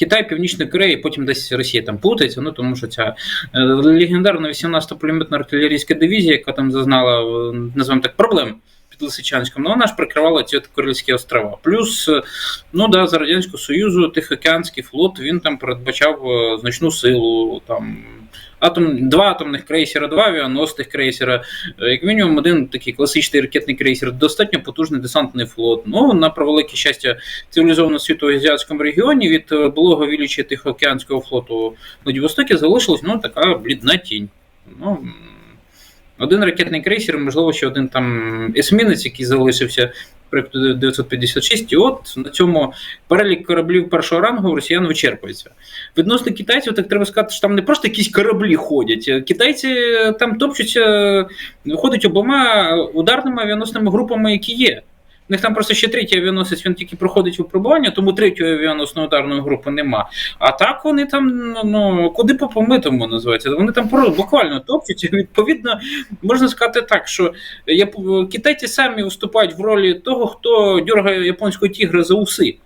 Китай, Північна Корея, потім десь Росія там плутається, ну тому що ця е, легендарна 18-та пулеметна артилерійська дивізія, яка там зазнала, е, називаємо так, проблем Лисичанськом, ну вона ж прикривала ці Курильські острова. Плюс, е, ну да, за Радянського Союзу Тихоокеанський флот він там передбачав значну силу. там Атом, два атомних крейсера, два авіаносних крейсера, е, як мінімум, один такий класичний ракетний крейсер, достатньо потужний десантний флот. Ну, на превелике щастя, цивілізованого світу в азіатському регіоні від Блого Вілічі Тихоокеанського флоту Владивостокі залишилась ну, така блідна тінь. Ну, один ракетний крейсер, можливо, ще один там есмінець, який залишився проєкту 956, і от на цьому перелік кораблів першого рангу росіян вичерпується. Відносно китайців, так треба сказати, що там не просто якісь кораблі ходять. Китайці там топчуться, ходять обома ударними авіаносними групами, які є. У них там просто ще третій авіаносець, він тільки проходить випробування, тому третьої авіаносної ударної групи нема. А так вони там, ну куди по помитому називається. Вони там буквально топчуться. Відповідно, можна сказати так, що китайці самі виступають в ролі того, хто дергає японського тігра за уси.